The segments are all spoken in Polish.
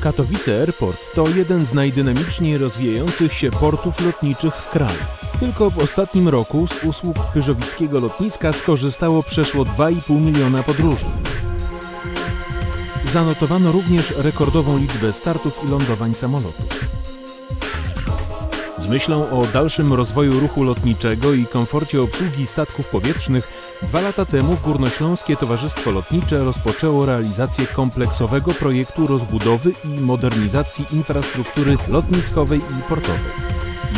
Katowice Airport to jeden z najdynamiczniej rozwijających się portów lotniczych w kraju. Tylko w ostatnim roku z usług pyżowickiego lotniska skorzystało przeszło 2,5 miliona podróżnych. Zanotowano również rekordową liczbę startów i lądowań samolotów. Myślą o dalszym rozwoju ruchu lotniczego i komforcie obsługi statków powietrznych, dwa lata temu Górnośląskie Towarzystwo Lotnicze rozpoczęło realizację kompleksowego projektu rozbudowy i modernizacji infrastruktury lotniskowej i portowej.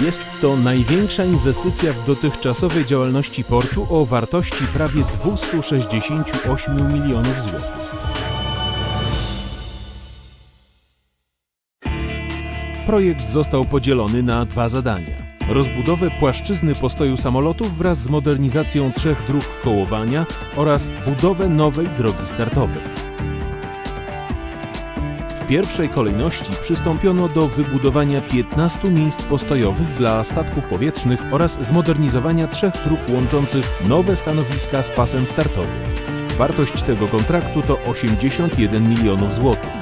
Jest to największa inwestycja w dotychczasowej działalności portu o wartości prawie 268 milionów złotych. Projekt został podzielony na dwa zadania. Rozbudowę płaszczyzny postoju samolotów wraz z modernizacją trzech dróg kołowania oraz budowę nowej drogi startowej. W pierwszej kolejności przystąpiono do wybudowania 15 miejsc postojowych dla statków powietrznych oraz zmodernizowania trzech dróg łączących nowe stanowiska z pasem startowym. Wartość tego kontraktu to 81 milionów złotych.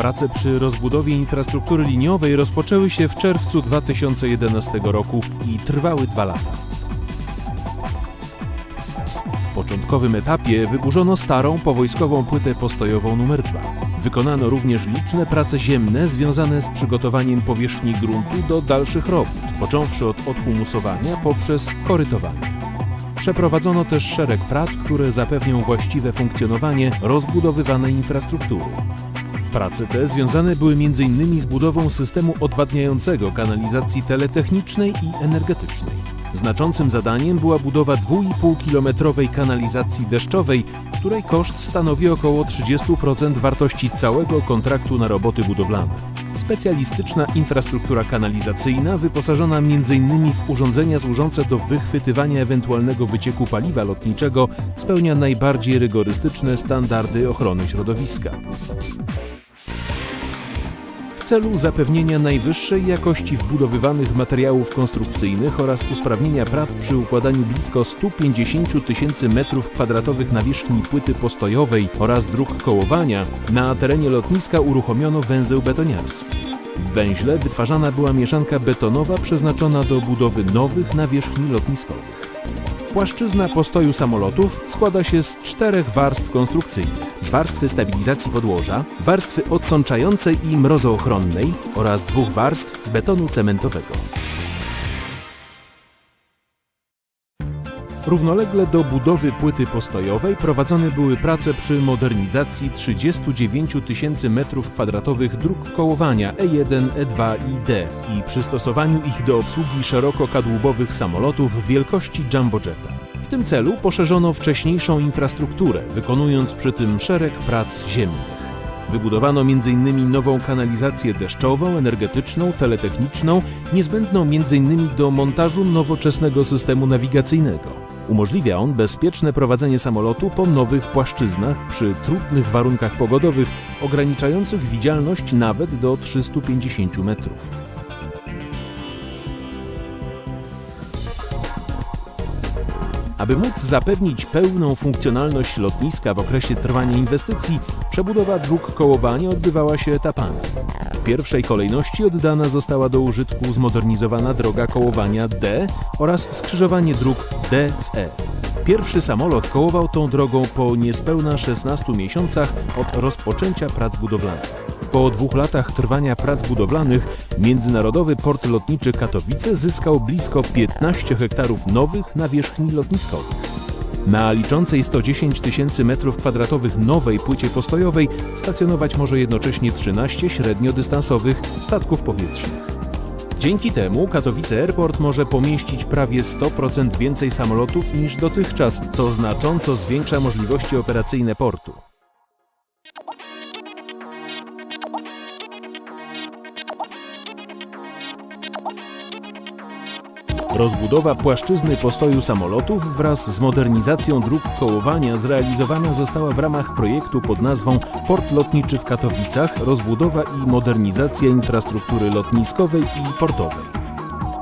Prace przy rozbudowie infrastruktury liniowej rozpoczęły się w czerwcu 2011 roku i trwały dwa lata. W początkowym etapie wyburzono starą powojskową płytę postojową nr 2. Wykonano również liczne prace ziemne związane z przygotowaniem powierzchni gruntu do dalszych robót, począwszy od odhumusowania poprzez korytowanie. Przeprowadzono też szereg prac, które zapewnią właściwe funkcjonowanie rozbudowywanej infrastruktury. Prace te związane były m.in. z budową systemu odwadniającego kanalizacji teletechnicznej i energetycznej. Znaczącym zadaniem była budowa 2,5-kilometrowej kanalizacji deszczowej, której koszt stanowi około 30% wartości całego kontraktu na roboty budowlane. Specjalistyczna infrastruktura kanalizacyjna, wyposażona m.in. w urządzenia służące do wychwytywania ewentualnego wycieku paliwa lotniczego, spełnia najbardziej rygorystyczne standardy ochrony środowiska celu zapewnienia najwyższej jakości wbudowywanych materiałów konstrukcyjnych oraz usprawnienia prac przy układaniu blisko 150 tysięcy metrów kwadratowych nawierzchni płyty postojowej oraz dróg kołowania, na terenie lotniska uruchomiono węzeł betoniarski. W węźle wytwarzana była mieszanka betonowa przeznaczona do budowy nowych nawierzchni lotniskowych. Płaszczyzna postoju samolotów składa się z czterech warstw konstrukcyjnych. Z warstwy stabilizacji podłoża, warstwy odsączającej i mrozoochronnej oraz dwóch warstw z betonu cementowego. Równolegle do budowy płyty postojowej prowadzone były prace przy modernizacji 39 tysięcy metrów kwadratowych dróg kołowania E1, E2 i D i przystosowaniu ich do obsługi szerokokadłubowych samolotów wielkości jumbojeta. W tym celu poszerzono wcześniejszą infrastrukturę, wykonując przy tym szereg prac ziemnych. Wybudowano m.in. nową kanalizację deszczową, energetyczną, teletechniczną, niezbędną m.in. do montażu nowoczesnego systemu nawigacyjnego. Umożliwia on bezpieczne prowadzenie samolotu po nowych płaszczyznach przy trudnych warunkach pogodowych, ograniczających widzialność nawet do 350 metrów. Aby móc zapewnić pełną funkcjonalność lotniska w okresie trwania inwestycji, przebudowa dróg kołowania odbywała się etapami. W pierwszej kolejności oddana została do użytku zmodernizowana droga kołowania D oraz skrzyżowanie dróg D z E. Pierwszy samolot kołował tą drogą po niespełna 16 miesiącach od rozpoczęcia prac budowlanych. Po dwóch latach trwania prac budowlanych Międzynarodowy Port Lotniczy Katowice zyskał blisko 15 hektarów nowych nawierzchni lotniskowych. Na liczącej 110 tysięcy metrów kwadratowych nowej płycie postojowej stacjonować może jednocześnie 13 średniodystansowych statków powietrznych. Dzięki temu Katowice Airport może pomieścić prawie 100% więcej samolotów niż dotychczas, co znacząco zwiększa możliwości operacyjne portu. Rozbudowa płaszczyzny postoju samolotów wraz z modernizacją dróg kołowania zrealizowana została w ramach projektu pod nazwą Port Lotniczy w Katowicach, rozbudowa i modernizacja infrastruktury lotniskowej i portowej.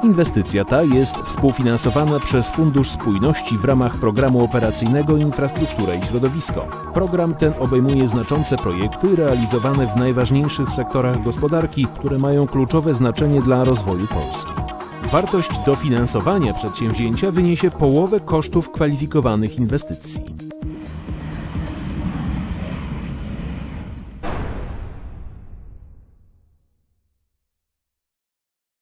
Inwestycja ta jest współfinansowana przez Fundusz Spójności w ramach Programu Operacyjnego Infrastruktura i Środowisko. Program ten obejmuje znaczące projekty realizowane w najważniejszych sektorach gospodarki, które mają kluczowe znaczenie dla rozwoju Polski. Wartość dofinansowania przedsięwzięcia wyniesie połowę kosztów kwalifikowanych inwestycji.